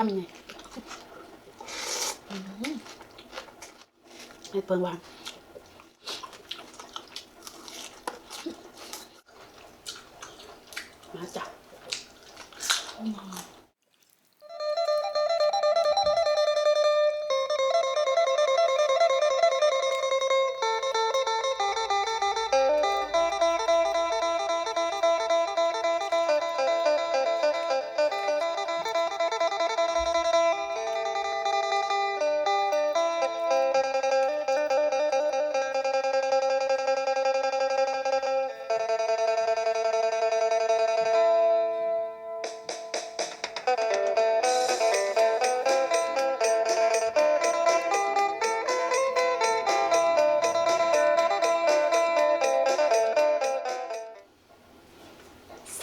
ทำยังไงให้เปิงหวาง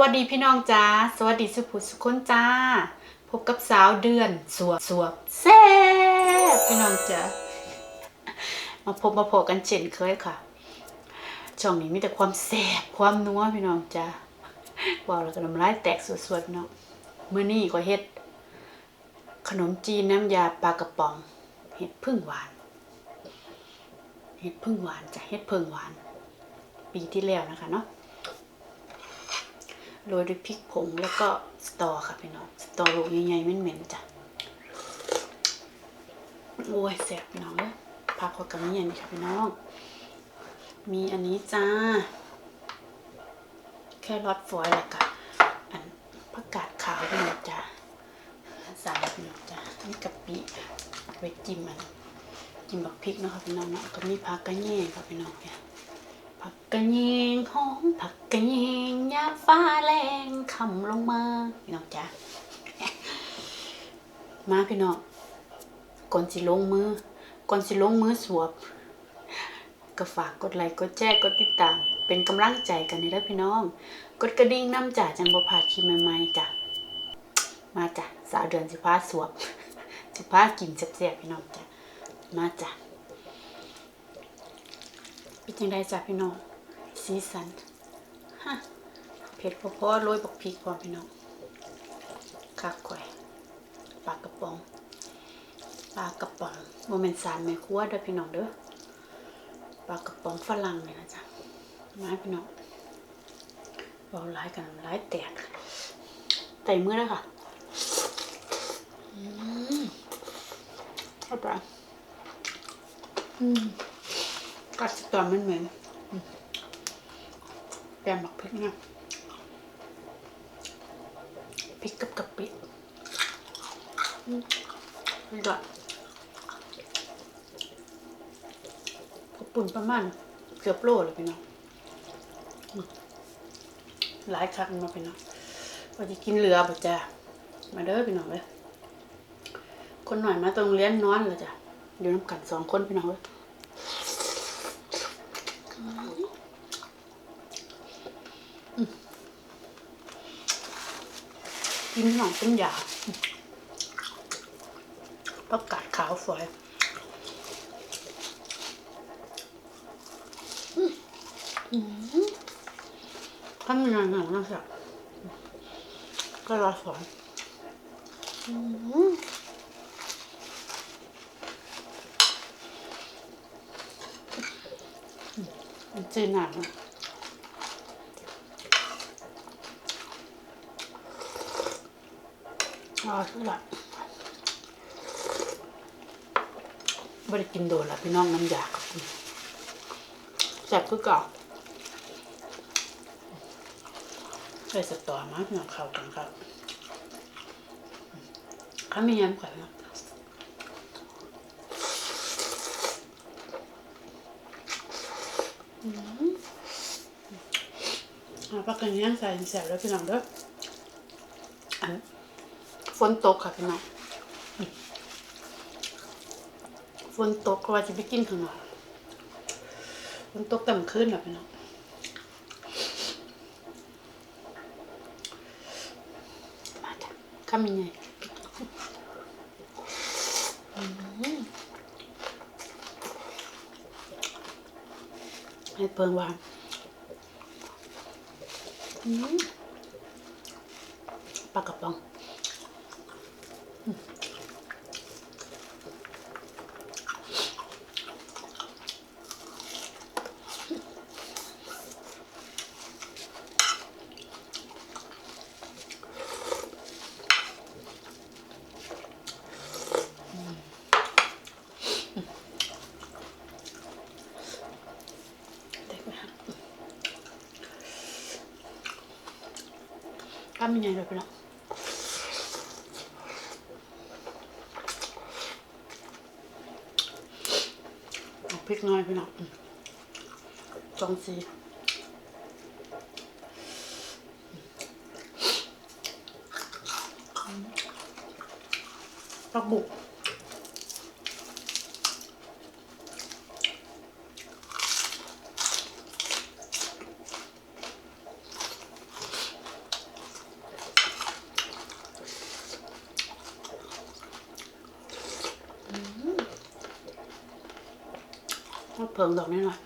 วัสดีพี่น้องจ้า สวัสดีสุภุสุคนจ้า พบกับสาวเดือนสวบสวบแซ่บพี่น้องจ้ามาพบมาพอกันเช่นเคยค่ะ ช่องนี้มีแต่ความแซ่บความนัวพี่น้องจ้าว้าวแล้วก็น้ำลายแตกสวดๆเนาะเมื้อนี้ก็เฮ็ด ขนมจีนน้ำยาปลากระป๋องเห็ดพึ่งหวานเห็ดพึ่งหวานจ้ะเห็ดพึ่งหวาน ปีที่แล้วนะคะเนาะ โรยด้วยพริกผงแล้วก็สตอค่ะพี่น้องสตอลูกใหญ่ๆเหม็นๆจ้ะโอ้ยแสบพี่น้องเลยผักขอกับนี่อย่างนี้ค่ะพี่น้อง มีอันนี้จ้า แค่รอดฟอยล์แล้วก็อันผักกาดขาวพี่น้องจ้ะสามพี่น้องจ้ะนี่กะปิไว้จิ้มมันจิ้มบักพริกเนาะค่ะพี่น้องเนาะก็มีผักกระเนียค่ะพี่น้องเนี่ย ผักกระเยงหอมผักกระเยงยาฟ้าแรงคำลงมาพี่น้องจ้ามาพี่น้องก่อนสิลงมือก่อนสิลงมือสวบก็ฝากกดไลค์กดแชร์กดติดตาม เป็นกำลังใจกันนี่เด้อพี่น้อง กดกระดิ่งน้ำจ่าจังบ่พาดคลิปใหม่ๆจ้ะมาจ้ะสาวเดือนสิพาสวบสิพากินแซ่บๆพี่น้องจ้ะมาจ้ะ เป็นยังไงจ้ะพี่น้อง สีสันฮะเผ็ดพอพอโรยบักพริกพร้อมพี่น้องคักข่อยปลากระป๋องปลากระป๋องโมเมนสารแม่ครัวเด้อพี่น้องเด้อปลากระป๋องฝรั่งเลยนะจ๊ะมาพี่น้องเบาร้ายกันร้ายแตกใส่มือแล้วค่ะอืมเข้าไปอืม กัดตอนมันเหม็นอืมแกมบักพริกนะพริกกับกะปิอืมนี่ด้วยกระปุ่นประมาณเกือบโลเลยพี่น้องหลายครั้งมาพี่น้องว่าจะกินเหลือบ่จ้ามาเด้อพี่น้องเลยคนหน่อยมาตรงเลี้ยนนอนเลยจ้ะอยู่น้ำกันสองคนพี่น้องเลย กินหน่องเป็นยาประกาศขาวฝอยทำยังไงหนังนะจ๊ะก็รอสอนจีนหนัง อ๋อสุดละไม่ได้กินโดนละพี่น้องน้ำยากับแซ่บคือเก่าใส่สตอมาพี่น้องเข้ากันครับข้ามียำก่อนนะอืมเอาปลากระเนียงใส่แซ่บแล้วพี่น้องเด้ออัน ฝนตกค่ะพี่น้องฝนตกก็ว่าจะไปกินข้างนอกฝนตกแต่เมื่อคืนน่ะพี่น้องมาจ้ะข้ามยังไงให้เปิงหวานอืมปลากระป๋อง อืมำยังไงเลยพี่น้องพริกน้อยพี่น้องอืมจองซีปักบุก มะเพิงดอกนี้หน่อย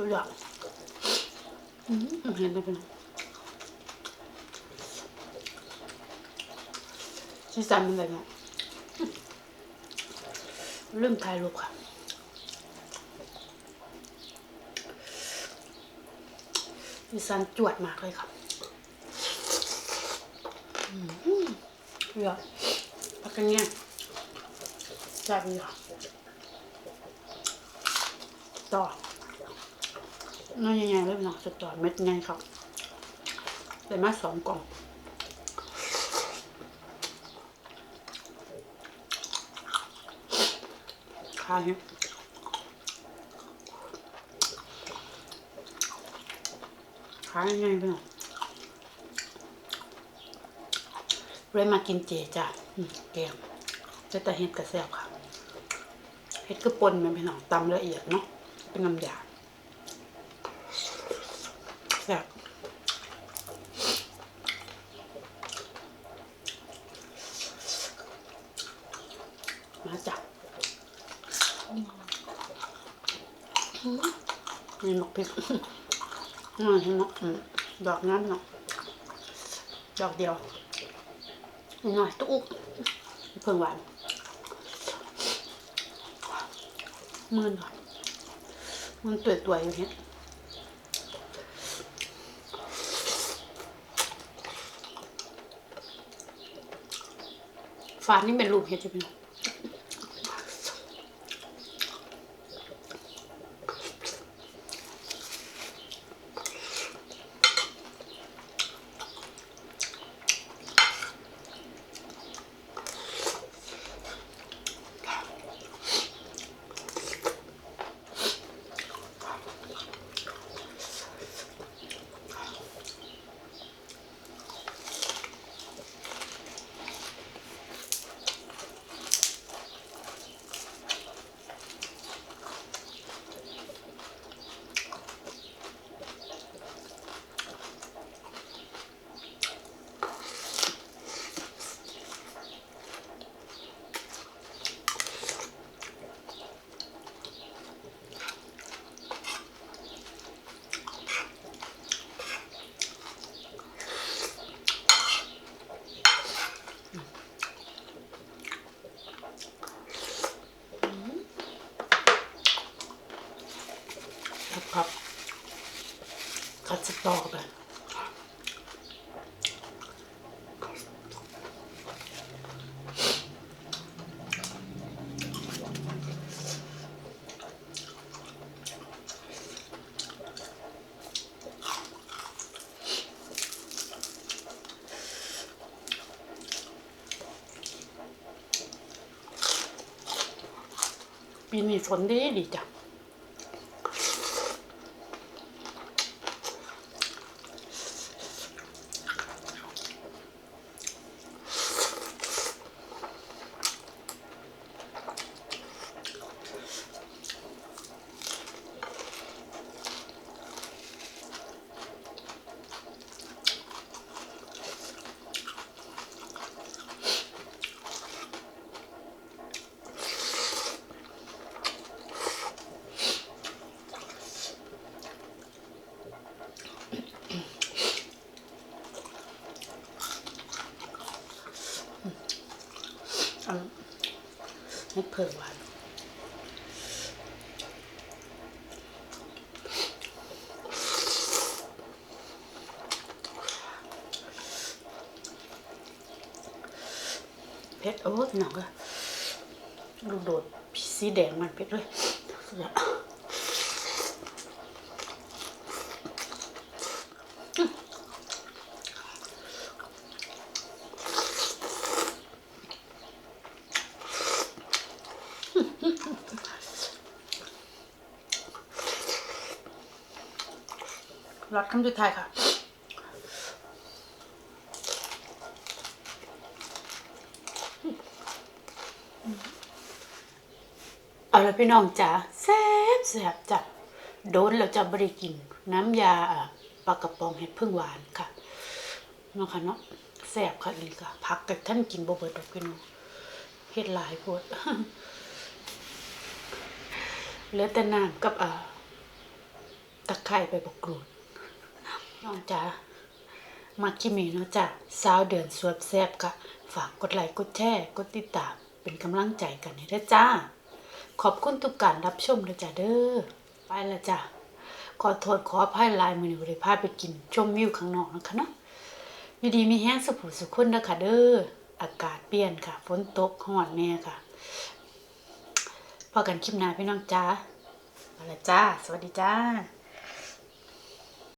สุดยอดอืมเห็นไหมพี่น้องสีสันมันแบบนี้เริ่มถ่ายรูปค่ะสีสันจวดมากเลยค่ะอืมสุดยอดพักกันเนี่ยจับดีค่ะต่อ น้อยใหญ่ๆเลยพี่น้องสุดยอดเม็ดใหญ่ครับได้มาสองกล่องขายขายยังไงพี่น้องเลยมากินเจจ้ะอืมแกงจะแต่เห็ดกระแซบค่ะเห็ดก็ปนมันพี่น้องตำละเอียดเนาะเป็นน้ำยา แซ่บ มาจับนี่นกพริกนี่เห็นไหมอืมดอกนั้นเนาะดอกเดียวนี่หน่อยตุ๊กเพิ่งหวานมือนก่อนมันตัวๆอยู่เนี่ยฝานนี่เป็นรูปเห็ดใช่ไหม ปีนี้ฝนดีดีจ้ะ อ เอา ให้เพิ่มหวานเผ็ดโอ้หนักอะดูโดดสีแดงมันเพชรเลย สุดยอดรัดคำสุดท้ายค่ะเอาละพี่น้องจ๋าแซ่บแซ่บจ้ะโดนเราจะบริกิน น้ำยาปลากระป๋องเห็ดพึ่งหวานค่ะเนาะค่ะเนาะแซ่บค่ะเลยค่ะพักกับท่านกินบ่เบิดดอกพี่น้องเฮ็ดหลายโพดเหลือแต่น้ำกับอ่าตะไคร้ไปบกรูด น้องจ๋ามาคิมีเนาะจ้ะสาวเดือนสวบแซบค่ะ ฝากกดไลค์กดแชร์กดติดตาม เป็นกำลังใจกันให้ด้วยจ้า ขอบคุณทุกการรับชมเลยจ้ะเด้อไปละจ้ะขอโทษขออภัยลายมือนี้บ่ได้พาไปกินชมวิวข้างนอกนะคะเนาะอยู่ดีมีแห้งสุขสุขคนนะคะเด้ออากาศเปลี่ยนค่ะฝนตกร้อนแน่ค่ะพอกันคลิปหน้าพี่น้องจ้าไปละจ้า สวัสดีจ้า